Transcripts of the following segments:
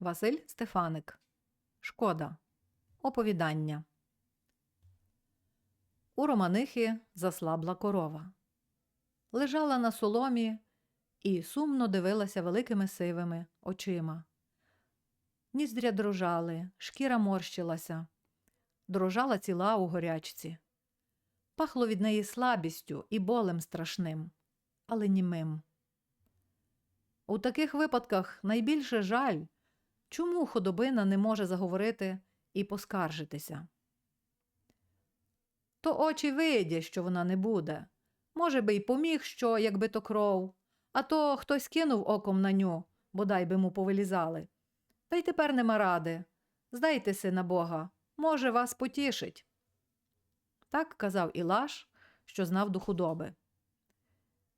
Василь Стефаник. Шкода. Оповідання. У Романихи заслабла корова. Лежала на соломі і сумно дивилася великими сивими очима. Ніздря дрожали, шкіра морщилася, дрожала ціла у горячці. Пахло від неї слабістю і болем страшним, але німим. У таких випадках найбільше жаль, чому худобина не може заговорити і поскаржитися. То очі видять, що вона не буде. Може би й поміг, що, якби то кров, а то хтось кинув оком на ню, бодай би му повилізали. Та й тепер нема ради. Здайтеся на Бога, може, вас потішить. Так казав Ілаш, що знав до худоби.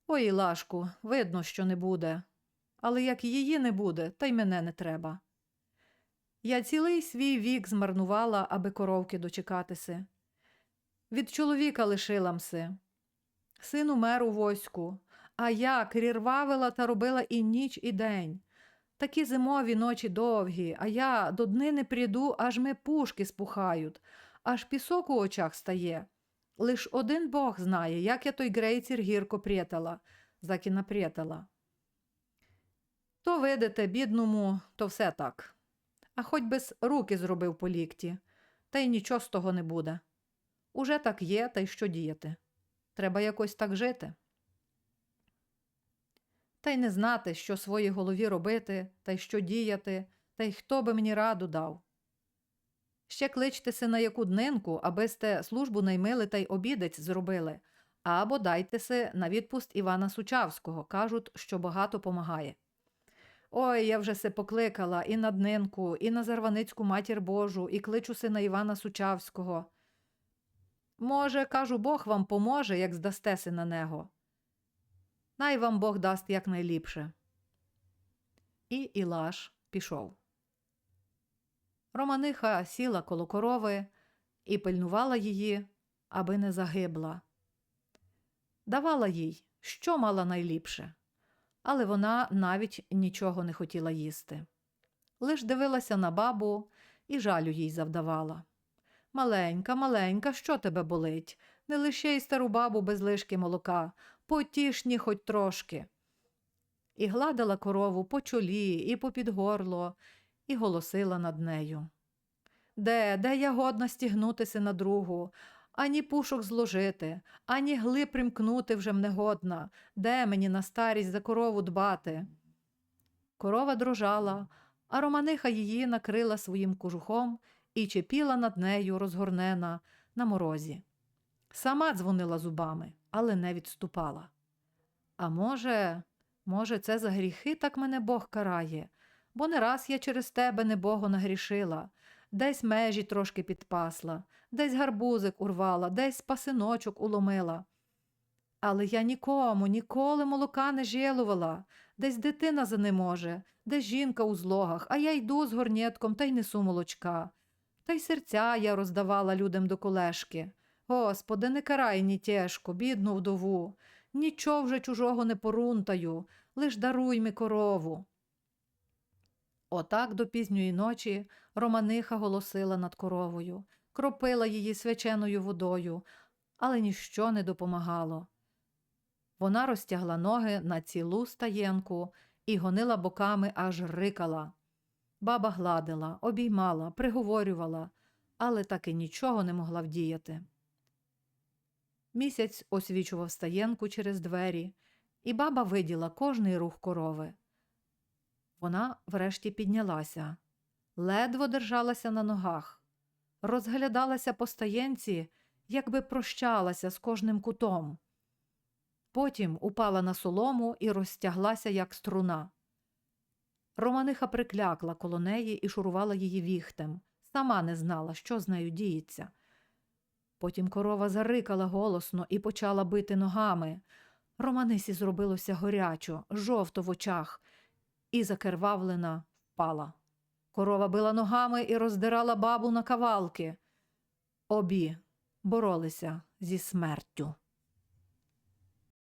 Ой, Ілашку, видно, що не буде. Але як її не буде, та й мене не треба. Я цілий свій вік змарнувала, аби коровки дочекатися. Від чоловіка лишиламся. Син умер у войську, а я крірвавила та робила і ніч, і день. Такі зимові ночі довгі, а я до дни не прийду, аж ми пушки спухають, аж пісок у очах стає. Лиш один Бог знає, як я той грейцір гірко прєтала, заки напрєтала. То видите, бідному, то все так. А хоч би с руки зробив по лікті, та й нічого з того не буде. Уже так є, та й що діяти. Треба якось так жити. Та й не знати, що своїй голові робити, та й що діяти, та й хто би мені раду дав. Ще кличтеся на яку днинку, аби сте службу наймили та й обідець зробили, або дайтеся на відпуст Івана Сучавського, кажуть, що багато помагає. Ой, я вже се покликала і на днинку, і на Зарваницьку матір Божу, і кличуся на Івана Сучавського. Може, кажу, Бог вам поможе, як здастеся на него. Най вам Бог дасть якнайліпше. І Ілаш пішов. Романиха сіла коло корови і пильнувала її, аби не загибла. Давала їй, що мала найліпше, але вона навіть нічого не хотіла їсти. Лиш дивилася на бабу і жалю їй завдавала. Маленька, маленька, що тебе болить? Не лишай стару бабу без лишки молока, потішні хоч трошки. І гладила корову по чолі і попід горло, і голосила над нею. Де, де я годна стігнутися на другу, ані пушок зложити, ані гли примкнути вже мене годна, де мені на старість за корову дбати. Корова дрожала, а романиха її накрила своїм кожухом і чепіла над нею розгорнена на морозі. Сама дзвонила зубами, але не відступала. А може, може, це за гріхи так мене Бог карає, бо не раз я через тебе небого нагрішила, десь межі трошки підпасла, десь гарбузик урвала, десь пасиночок уломила. Але я нікому, ніколи молока не жалувала, десь дитина занеможе, десь жінка у злогах, а я йду з горнєтком та й несу молочка. Та й серця я роздавала людям до колешки. Господи, не карай ні тяжко, бідну вдову, нічого вже чужого не порунтаю, лиш даруй ми корову. Отак до пізньої ночі Романиха голосила над коровою, кропила її свяченою водою, але ніщо не допомагало. Вона розтягла ноги на цілу стаєнку і гонила боками, аж рикала. Баба гладила, обіймала, приговорювала, але так і нічого не могла вдіяти. Місяць освічував стаєнку через двері, і баба виділа кожний рух корови. Вона врешті піднялася, ледве держалася на ногах, розглядалася по стаєнці, якби прощалася з кожним кутом. Потім упала на солому і розтяглася, як струна. Романиха приклякла коло неї і шурувала її віхтем, сама не знала, що з нею діється. Потім корова зарикала голосно і почала бити ногами. Романисі зробилося горячо, жовто в очах, і закервавлена впала. Корова била ногами і роздирала бабу на кавалки. Обі боролися зі смертю.